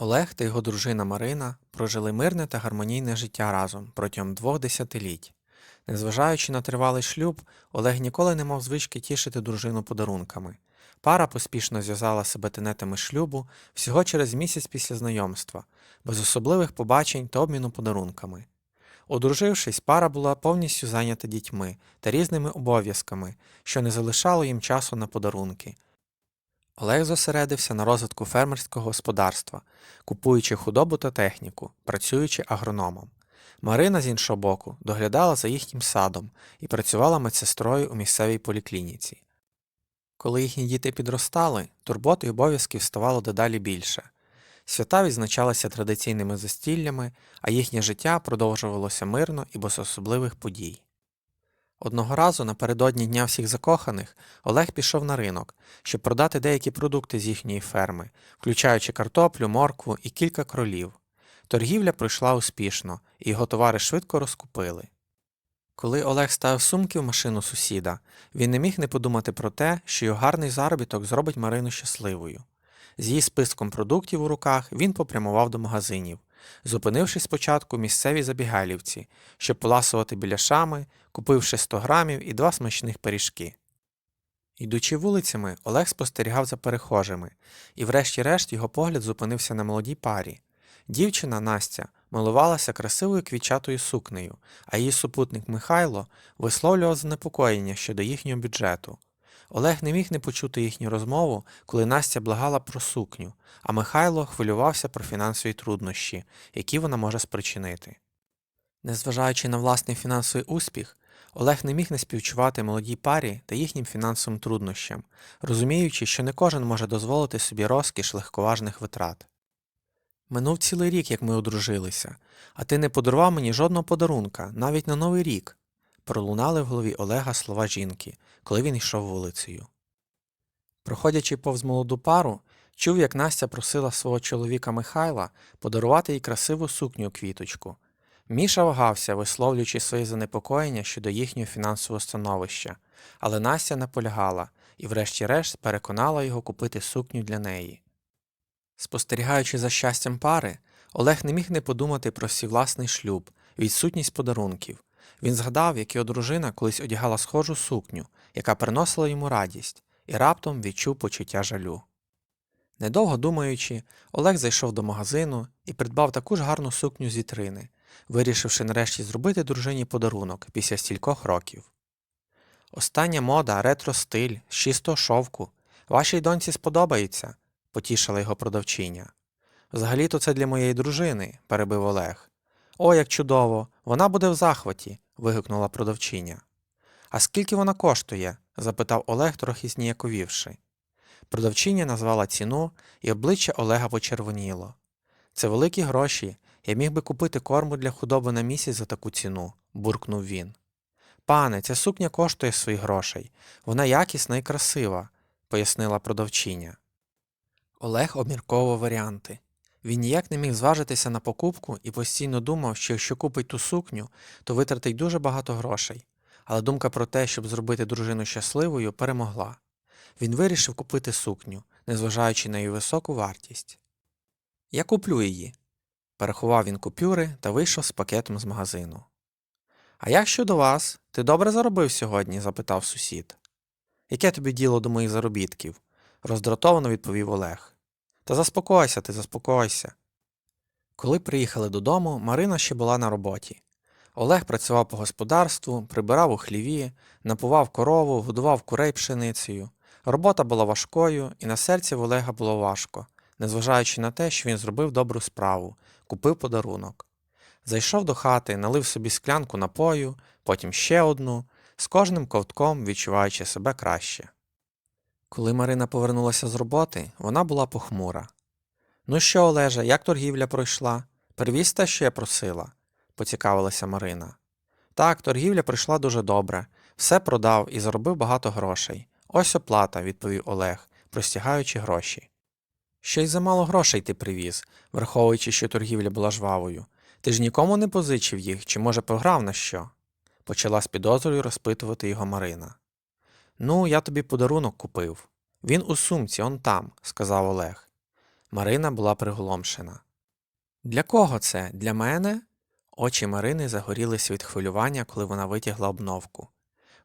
Олег та його дружина Марина прожили мирне та гармонійне життя разом протягом двох десятиліть. Незважаючи на тривалий шлюб, Олег ніколи не мав звички тішити дружину подарунками. Пара поспішно зв'язала себе тенетами шлюбу всього через місяць після знайомства, без особливих побачень та обміну подарунками. Одружившись, пара була повністю зайнята дітьми та різними обов'язками, що не залишало їм часу на подарунки. Олег зосередився на розвитку фермерського господарства, купуючи худобу та техніку, працюючи агрономом. Марина, з іншого боку, доглядала за їхнім садом і працювала медсестрою у місцевій поліклініці. Коли їхні діти підростали, турбот і обов'язків ставало дедалі більше. Свята відзначалися традиційними застіллями, а їхнє життя продовжувалося мирно і без особливих подій. Одного разу напередодні Дня всіх закоханих Олег пішов на ринок, щоб продати деякі продукти з їхньої ферми, включаючи картоплю, моркву і кілька кролів. Торгівля пройшла успішно, і його товари швидко розкупили. Коли Олег ставив сумки в машину сусіда, він не міг не подумати про те, що його гарний заробіток зробить Марину щасливою. З її списком продуктів у руках він попрямував до магазинів, зупинившись спочатку в місцевій забігайлівці, щоб поласувати біляшами, купивши 100 грамів і два смачних пиріжки. Йдучи вулицями, Олег спостерігав за перехожими, і врешті-решт його погляд зупинився на молодій парі. Дівчина Настя милувалася красивою квітчатою сукнею, а її супутник Михайло висловлював занепокоєння щодо їхнього бюджету. Олег не міг не почути їхню розмову, коли Настя благала про сукню, а Михайло хвилювався про фінансові труднощі, які вона може спричинити. Незважаючи на власний фінансовий успіх, Олег не міг не співчувати молодій парі та їхнім фінансовим труднощам, розуміючи, що не кожен може дозволити собі розкіш легковажних витрат. Минув цілий рік, як ми одружилися, а ти не подарував мені жодного подарунка, навіть на Новий рік. Пролунали в голові Олега слова жінки, коли він йшов вулицею. Проходячи повз молоду пару, чув, як Настя просила свого чоловіка Михайла подарувати їй красиву сукню квіточку. Міша вагався, висловлюючи своє занепокоєння щодо їхнього фінансового становища, але Настя наполягала і, врешті-решт, переконала його купити сукню для неї. Спостерігаючи за щастям пари, Олег не міг не подумати про свій власний шлюб, відсутність подарунків. Він згадав, як його дружина колись одягала схожу сукню, яка приносила йому радість, і раптом відчув почуття жалю. Недовго думаючи, Олег зайшов до магазину і придбав таку ж гарну сукню з вітрини, вирішивши нарешті зробити дружині подарунок після стількох років. Остання мода, ретро-стиль, з чистого шовку. Вашій доньці сподобається, потішила його продавчиня. Взагалі-то це для моєї дружини, перебив Олег. О, як чудово! Вона буде в захваті. вигукнула продавчиня. А скільки вона коштує? запитав Олег, трохи зніяковівши. Продавчиня назвала ціну, і обличчя Олега почервоніло. Це великі гроші. Я міг би купити корму для худоби на місяць за таку ціну, буркнув він. Пане, ця сукня коштує своїх грошей. Вона якісна і красива, пояснила продавчиня. Олег обмірковував варіанти. Він ніяк не міг зважитися на покупку і постійно думав, що якщо купить ту сукню, то витратить дуже багато грошей. Але думка про те, щоб зробити дружину щасливою, перемогла. Він вирішив купити сукню, незважаючи на її високу вартість. Я куплю її. Переховав він купюри та вийшов з пакетом з магазину. А як щодо вас? Ти добре заробив сьогодні? запитав сусід. Яке тобі діло до моїх заробітків? роздратовано відповів Олег. Та заспокойся ти, заспокойся. Коли приїхали додому, Марина ще була на роботі. Олег працював по господарству, прибирав у хліві, напував корову, годував курей пшеницею. Робота була важкою, і на серці в Олега було важко, незважаючи на те, що він зробив добру справу, купив подарунок. Зайшов до хати, налив собі склянку напою, потім ще одну, з кожним ковтком відчуваючи себе краще. Коли Марина повернулася з роботи, вона була похмура. Ну що, Олеже, як торгівля пройшла? Привіз те, що я просила, поцікавилася Марина. Так, торгівля пройшла дуже добре, все продав і заробив багато грошей. Ось оплата, відповів Олег, простягаючи гроші. Ще й замало грошей ти привіз, враховуючи, що торгівля була жвавою. Ти ж нікому не позичив їх, чи, може, програв на що? почала з підозрою розпитувати його Марина. Ну, я тобі подарунок купив. Він у сумці, он там, сказав Олег. Марина була приголомшена. Для кого це? Для мене? Очі Марини загорілись від хвилювання, коли вона витягла обновку.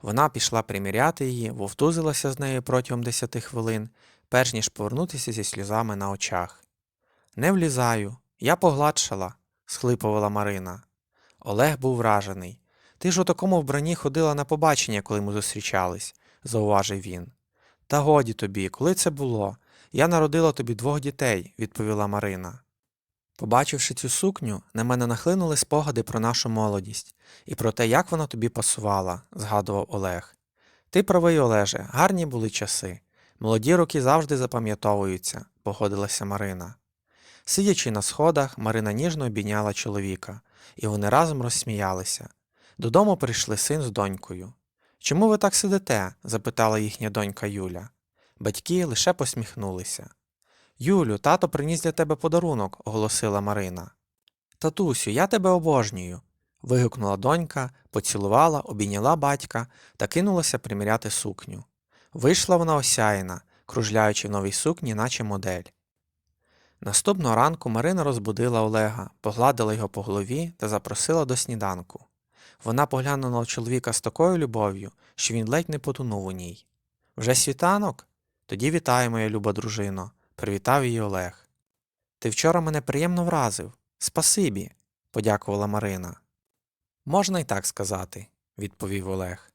Вона пішла приміряти її, вовтузилася з нею протягом десяти хвилин, перш ніж повернутися зі сльозами на очах. Не влізаю, я погладшала, схлипувала Марина. Олег був вражений. Ти ж у такому вбранні ходила на побачення, коли ми зустрічались, зауважив він. Та годі тобі, коли це було? Я народила тобі двох дітей, відповіла Марина. Побачивши цю сукню, на мене нахлинули спогади про нашу молодість і про те, як вона тобі пасувала, згадував Олег. Ти правий, Олеже, гарні були часи. Молоді роки завжди запам'ятовуються, погодилася Марина. Сидячи на сходах, Марина ніжно обійняла чоловіка, і вони разом розсміялися. Додому прийшли син з донькою. Чому ви так сидите? запитала їхня донька Юля. Батьки лише посміхнулися. Юлю, тато приніс для тебе подарунок, оголосила Марина. Татусю, я тебе обожнюю. вигукнула донька, поцілувала, обійняла батька та кинулася приміряти сукню. Вийшла вона осяяна, кружляючи в новій сукні, наче модель. Наступного ранку Марина розбудила Олега, погладила його по голові та запросила до сніданку. Вона поглянула на чоловіка з такою любов'ю, що він ледь не потонув у ній. Вже світанок? Тоді вітаю, моя люба дружино, привітав її Олег. Ти вчора мене приємно вразив. Спасибі, подякувала Марина. Можна й так сказати, відповів Олег.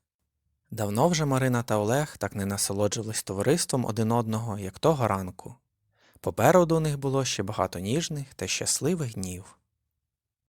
Давно вже Марина та Олег так не насолоджувались товариством один одного, як того ранку. Попереду у них було ще багато ніжних та щасливих днів.